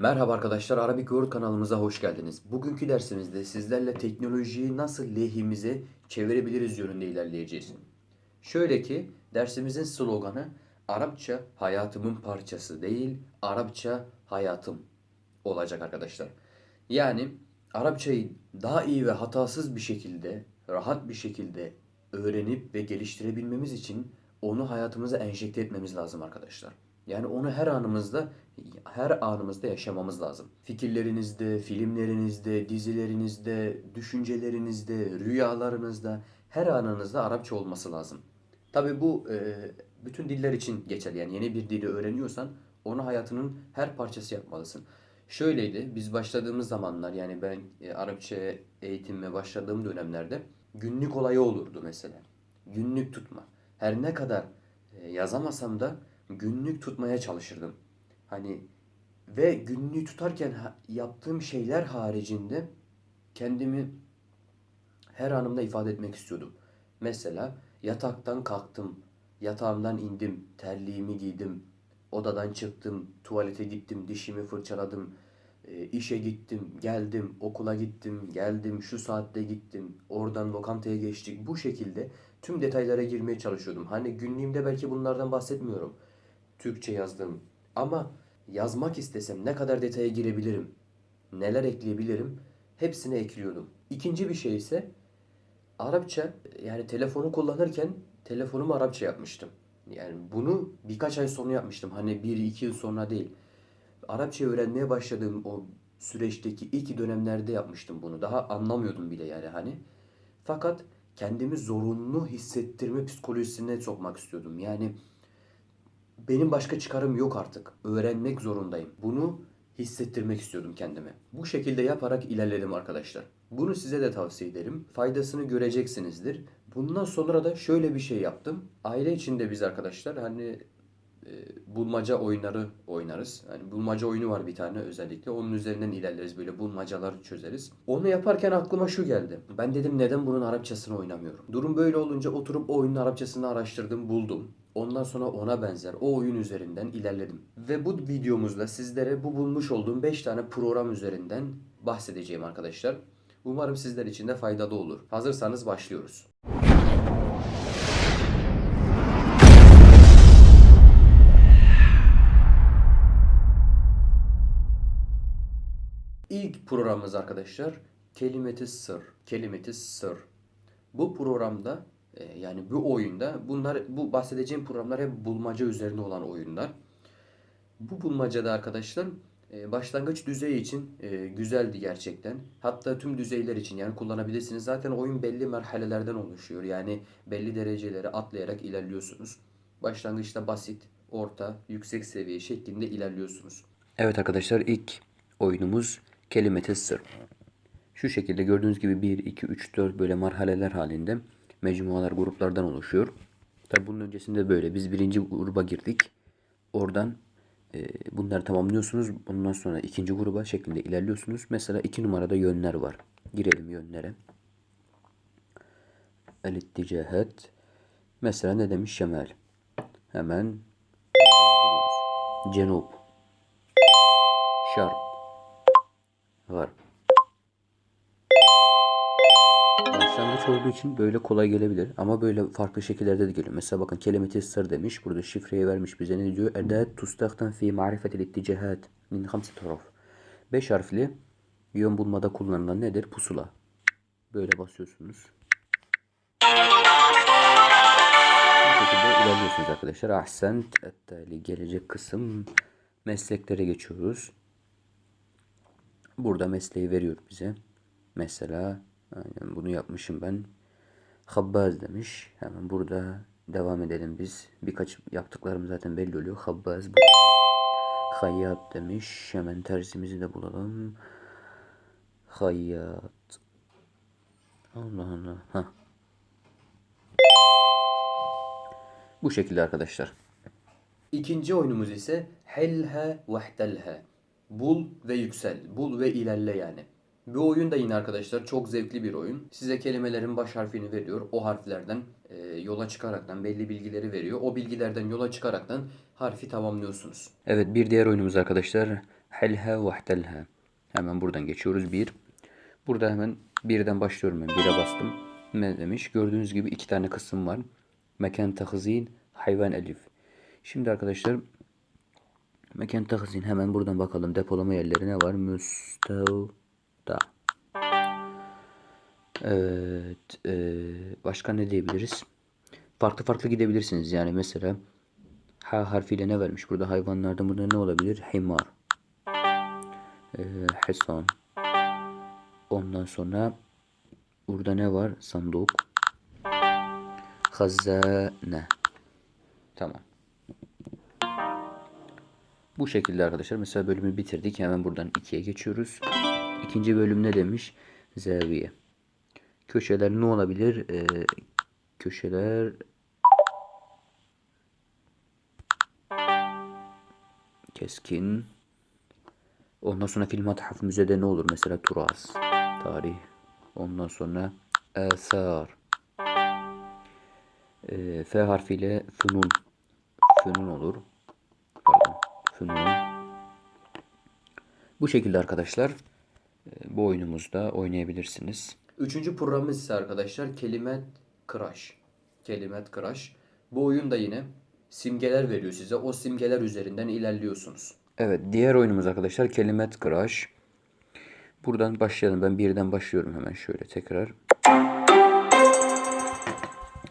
Merhaba arkadaşlar, Arabic World kanalımıza hoş geldiniz. Bugünkü dersimizde sizlerle teknolojiyi nasıl lehimize çevirebiliriz yönünde ilerleyeceğiz. Şöyle ki dersimizin sloganı Arapça hayatımın parçası değil, Arapça hayatım olacak arkadaşlar. Yani Arapçayı daha iyi ve hatasız bir şekilde, rahat bir şekilde öğrenip ve geliştirebilmemiz için onu hayatımıza enjekte etmemiz lazım arkadaşlar. Yani onu her anımızda her anımızda yaşamamız lazım. Fikirlerinizde, filmlerinizde, dizilerinizde, düşüncelerinizde, rüyalarınızda her anınızda Arapça olması lazım. Tabii bu e, bütün diller için geçerli. Yani yeni bir dili öğreniyorsan onu hayatının her parçası yapmalısın. Şöyleydi, biz başladığımız zamanlar yani ben e, Arapça eğitime başladığım dönemlerde günlük olayı olurdu mesela. Günlük tutma. Her ne kadar e, yazamasam da günlük tutmaya çalışırdım. Hani ve günlüğü tutarken yaptığım şeyler haricinde kendimi her anımda ifade etmek istiyordum. Mesela yataktan kalktım, yatağımdan indim, terliğimi giydim, odadan çıktım, tuvalete gittim, dişimi fırçaladım, e, işe gittim, geldim, okula gittim, geldim, şu saatte gittim, oradan lokantaya geçtik. Bu şekilde tüm detaylara girmeye çalışıyordum. Hani günlüğümde belki bunlardan bahsetmiyorum. Türkçe yazdım. Ama yazmak istesem ne kadar detaya girebilirim, neler ekleyebilirim hepsini ekliyordum. İkinci bir şey ise Arapça yani telefonu kullanırken telefonumu Arapça yapmıştım. Yani bunu birkaç ay sonra yapmıştım. Hani bir iki yıl sonra değil. Arapça öğrenmeye başladığım o süreçteki ilk dönemlerde yapmıştım bunu. Daha anlamıyordum bile yani hani. Fakat kendimi zorunlu hissettirme psikolojisine sokmak istiyordum. Yani benim başka çıkarım yok artık. Öğrenmek zorundayım. Bunu hissettirmek istiyordum kendime. Bu şekilde yaparak ilerledim arkadaşlar. Bunu size de tavsiye ederim. Faydasını göreceksinizdir. Bundan sonra da şöyle bir şey yaptım. Aile içinde biz arkadaşlar hani e, bulmaca oyunları oynarız. Yani bulmaca oyunu var bir tane özellikle. Onun üzerinden ilerleriz böyle bulmacalar çözeriz. Onu yaparken aklıma şu geldi. Ben dedim neden bunun Arapçasını oynamıyorum? Durum böyle olunca oturup o oyunun Arapçasını araştırdım, buldum. Ondan sonra ona benzer o oyun üzerinden ilerledim. Ve bu videomuzda sizlere bu bulmuş olduğum 5 tane program üzerinden bahsedeceğim arkadaşlar. Umarım sizler için de faydalı olur. Hazırsanız başlıyoruz. İlk programımız arkadaşlar Kelimeti Sır. Kelimeti Sır. Bu programda e, yani bu oyunda bunlar bu bahsedeceğim programlar hep bulmaca üzerine olan oyunlar. Bu bulmacada arkadaşlar e, başlangıç düzeyi için e, güzeldi gerçekten. Hatta tüm düzeyler için yani kullanabilirsiniz. Zaten oyun belli merhalelerden oluşuyor. Yani belli dereceleri atlayarak ilerliyorsunuz. Başlangıçta basit, orta, yüksek seviye şeklinde ilerliyorsunuz. Evet arkadaşlar ilk oyunumuz Kelimeti Sır. Şu şekilde gördüğünüz gibi 1, 2, 3, 4 böyle marhaleler halinde mecmualar gruplardan oluşuyor. Tabi bunun öncesinde böyle biz birinci gruba girdik. Oradan e, bunları tamamlıyorsunuz. Bundan sonra ikinci gruba şeklinde ilerliyorsunuz. Mesela iki numarada yönler var. Girelim yönlere. El itticahat. Mesela ne demiş Şemal? Hemen. Cenub. Şark. Garp. Başlangıç olduğu için böyle kolay gelebilir ama böyle farklı şekillerde de geliyor. Mesela bakın kelimeti sır demiş. Burada şifreyi vermiş bize ne diyor? Edat tustahtan fi ma'rifetil itticahat min hamsi huruf. Beş harfli yön bulmada kullanılan nedir? Pusula. Böyle basıyorsunuz. Bu şekilde ilerliyorsunuz arkadaşlar. Ahsent. Ettali gelecek kısım. Mesleklere geçiyoruz. Burada mesleği veriyor bize. Mesela aynen bunu yapmışım ben. Habbaz demiş. Hemen burada devam edelim biz. Birkaç yaptıklarım zaten belli oluyor. Habbaz. Hayyat demiş. Hemen tersimizi de bulalım. Hayyat. Allah Allah. Hah. Bu şekilde arkadaşlar. İkinci oyunumuz ise Helhe Vehtelhe. Bul ve yüksel. Bul ve ilerle yani. Bu oyun da yine arkadaşlar çok zevkli bir oyun. Size kelimelerin baş harfini veriyor. O harflerden e, yola çıkaraktan belli bilgileri veriyor. O bilgilerden yola çıkaraktan harfi tamamlıyorsunuz. Evet bir diğer oyunumuz arkadaşlar helha vahtelha. Hemen buradan geçiyoruz. Bir. Burada hemen birden başlıyorum ben. Bire bastım. Ne demiş? Gördüğünüz gibi iki tane kısım var. Mekan tahzin, hayvan elif. Şimdi arkadaşlar mekan tahzin hemen buradan bakalım. Depolama yerleri ne var? Müstevda. Evet. eee, başka ne diyebiliriz? Farklı farklı gidebilirsiniz. Yani mesela ha harfiyle ne vermiş? Burada hayvanlarda burada ne olabilir? Himar. Eee hisan. Ondan sonra burada ne var? Sanduk. Hazane. Tamam. Bu şekilde arkadaşlar. Mesela bölümü bitirdik. Hemen buradan ikiye geçiyoruz. İkinci bölüm ne demiş? Zaviye. Köşeler ne olabilir? Ee, köşeler keskin. Ondan sonra film matahaf müzede ne olur? Mesela turas, tarih. Ondan sonra eser. Ee, F harfiyle fünun. Fünun olur. Pardon. Fünun. Bu şekilde arkadaşlar e, bu oyunumuzda oynayabilirsiniz. Üçüncü programımız ise arkadaşlar Kelimet Crash. Kelimet Crash. Bu oyun da yine simgeler veriyor size. O simgeler üzerinden ilerliyorsunuz. Evet diğer oyunumuz arkadaşlar Kelimet Crash. Buradan başlayalım. Ben birden başlıyorum hemen şöyle tekrar.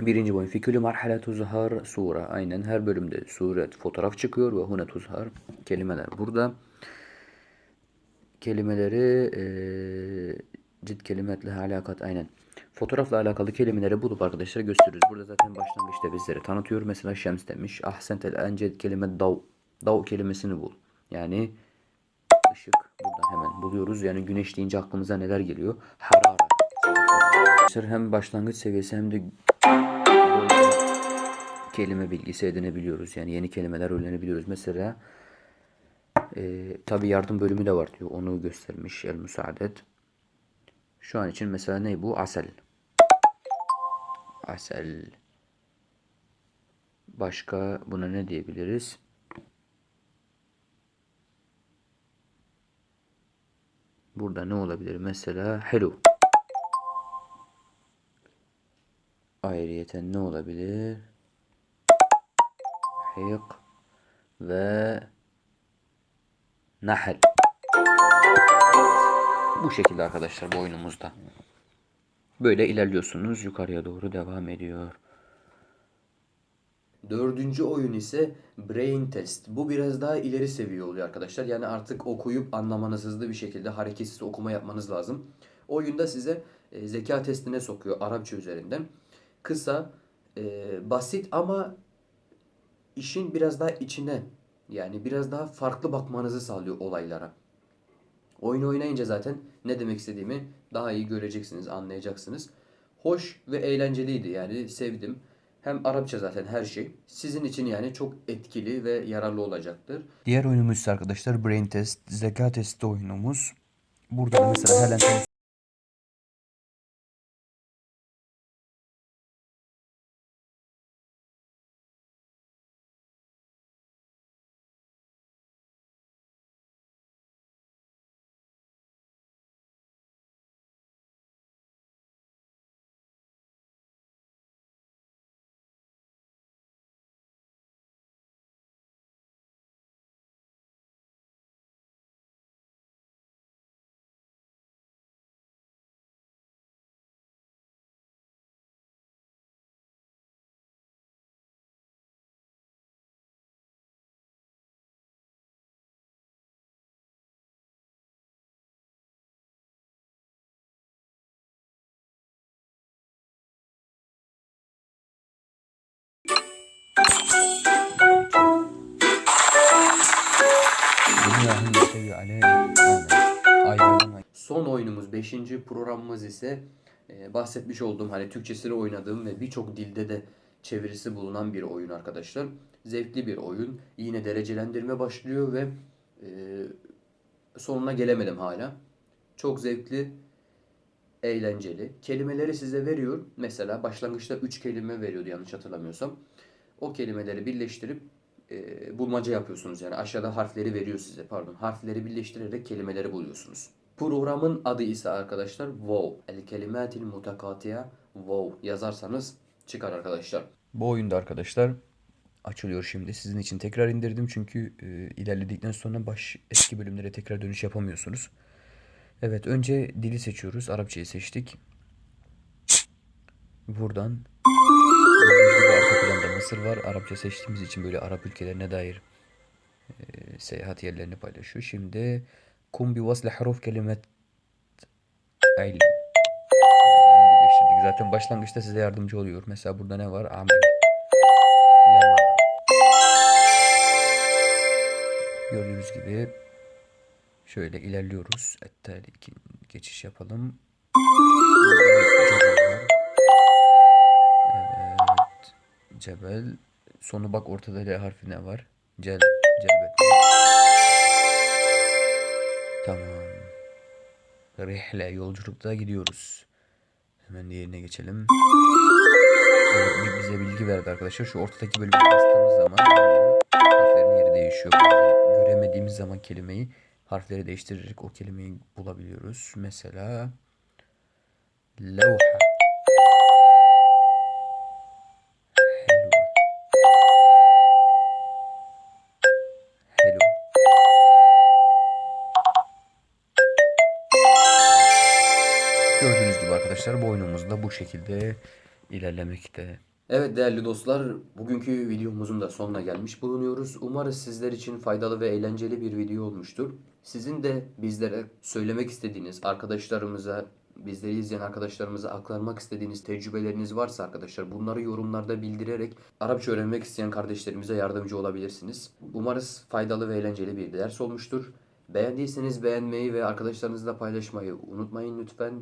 Birinci boyun. Fi kulli marhala tuzhar sura. Aynen her bölümde suret fotoğraf çıkıyor ve hune tuzhar kelimeler. Burada kelimeleri eee cid kelimetle alakat aynen. Fotoğrafla alakalı kelimeleri bulup arkadaşlar gösteriyoruz. Burada zaten başlangıçta bizlere tanıtıyor. Mesela şems demiş. Ahsentel enced kelime dav. Dav kelimesini bul. Yani ışık. Buradan hemen buluyoruz. Yani güneş deyince aklımıza neler geliyor? Harara. Arkadaşlar hem başlangıç seviyesi hem de kelime bilgisi edinebiliyoruz. Yani yeni kelimeler öğrenebiliyoruz. Mesela e, tabi yardım bölümü de var diyor. Onu göstermiş el müsaadet. Şu an için mesela ne bu? Asel. Asel. Başka buna ne diyebiliriz? Burada ne olabilir? Mesela hello. Ayrıyeten ne olabilir? Hik ve nahl. Bu şekilde arkadaşlar bu oyunumuzda. Böyle ilerliyorsunuz. Yukarıya doğru devam ediyor. Dördüncü oyun ise Brain Test. Bu biraz daha ileri seviye oluyor arkadaşlar. Yani artık okuyup anlamanız hızlı bir şekilde hareketsiz okuma yapmanız lazım. Oyunda size e, zeka testine sokuyor Arapça üzerinden. Kısa, e, basit ama işin biraz daha içine yani biraz daha farklı bakmanızı sağlıyor olaylara. Oyunu oynayınca zaten ne demek istediğimi daha iyi göreceksiniz, anlayacaksınız. Hoş ve eğlenceliydi yani sevdim. Hem Arapça zaten her şey. Sizin için yani çok etkili ve yararlı olacaktır. Diğer oyunumuz arkadaşlar Brain Test, zeka testi oyunumuz. Burada da mesela Helen 5. programımız ise e, bahsetmiş olduğum hani Türkçesini oynadığım ve birçok dilde de çevirisi bulunan bir oyun arkadaşlar. Zevkli bir oyun. Yine derecelendirme başlıyor ve e, sonuna gelemedim hala. Çok zevkli, eğlenceli. Kelimeleri size veriyor. Mesela başlangıçta 3 kelime veriyordu yanlış hatırlamıyorsam. O kelimeleri birleştirip e, bulmaca yapıyorsunuz. Yani aşağıda harfleri veriyor size. Pardon. Harfleri birleştirerek kelimeleri buluyorsunuz. Programın adı ise arkadaşlar wow. El kelimatil mutakatiya wow yazarsanız çıkar arkadaşlar. Bu oyunda arkadaşlar açılıyor şimdi. Sizin için tekrar indirdim çünkü e, ilerledikten sonra baş eski bölümlere tekrar dönüş yapamıyorsunuz. Evet önce dili seçiyoruz. Arapçayı seçtik. Buradan arka planda Mısır var. Arapça seçtiğimiz için böyle Arap ülkelerine dair e, seyahat yerlerini paylaşıyor. Şimdi haruf kelimet ilm. Aynen birleştirdik. Zaten başlangıçta size yardımcı oluyor. Mesela burada ne var? Amel. Lema. Gördüğünüz gibi şöyle ilerliyoruz. Hatta geçiş yapalım. Evet. Cebel. Sonu bak ortada L harfi ne var? Cel. Celbet. Tamam. Rihle yolculukta gidiyoruz. Hemen diğerine geçelim. Evet, bize bilgi verdi arkadaşlar. Şu ortadaki bölüme bastığımız zaman harflerin yeri değişiyor. Göremediğimiz zaman kelimeyi harfleri değiştirerek o kelimeyi bulabiliyoruz. Mesela levha. Arkadaşlar da bu şekilde ilerlemekte. Evet değerli dostlar, bugünkü videomuzun da sonuna gelmiş bulunuyoruz. Umarız sizler için faydalı ve eğlenceli bir video olmuştur. Sizin de bizlere söylemek istediğiniz, arkadaşlarımıza, bizleri izleyen arkadaşlarımıza aktarmak istediğiniz tecrübeleriniz varsa arkadaşlar bunları yorumlarda bildirerek Arapça öğrenmek isteyen kardeşlerimize yardımcı olabilirsiniz. Umarız faydalı ve eğlenceli bir ders olmuştur. Beğendiyseniz beğenmeyi ve arkadaşlarınızla paylaşmayı unutmayın lütfen.